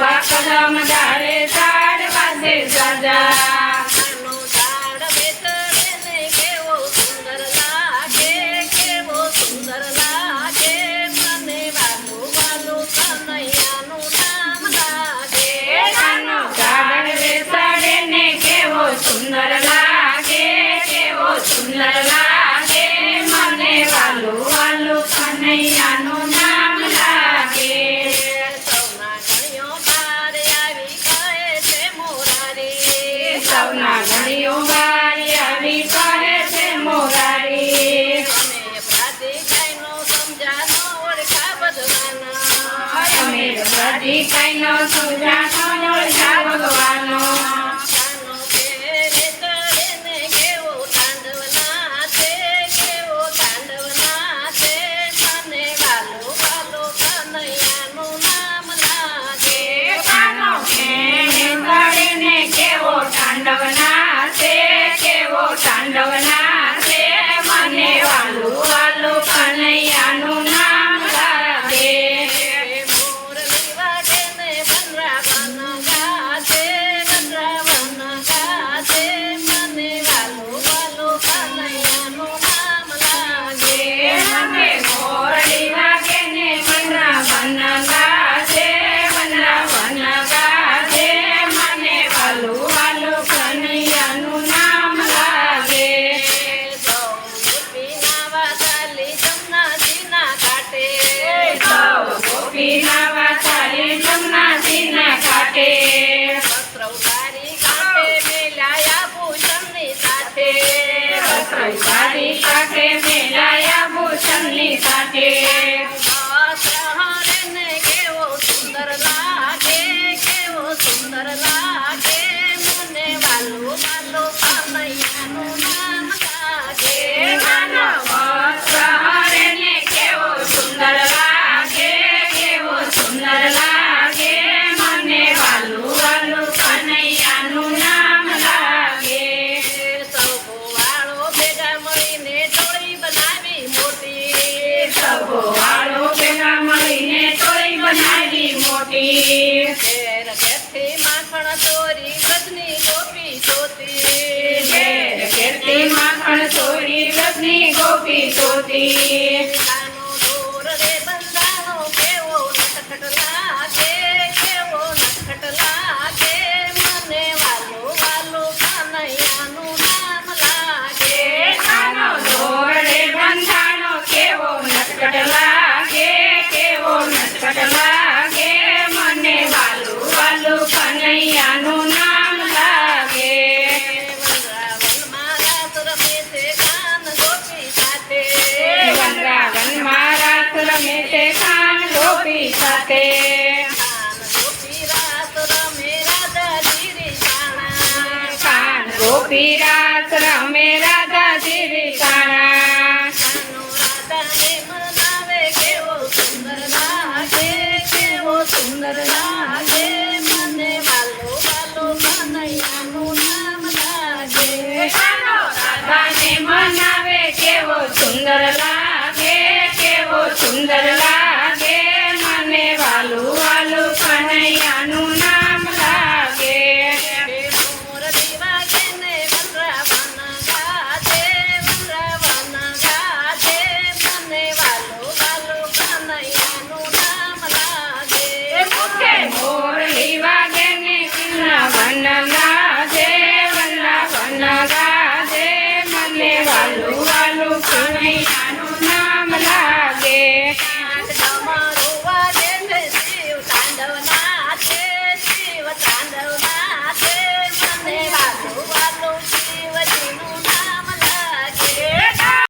બાપ ગમદારે તાર પાસે સજા ટાઈનો સુરા tomato, ગોપી સોતી સાથે. ગોપી રાસ રમે રાધા દેવી સારા સુંદર લાગે મને વાલો વાલો કનૈયાનું નામ લાગે. રાધાને મનાવે કેવો સુંદર લાગે કેવો સુંદર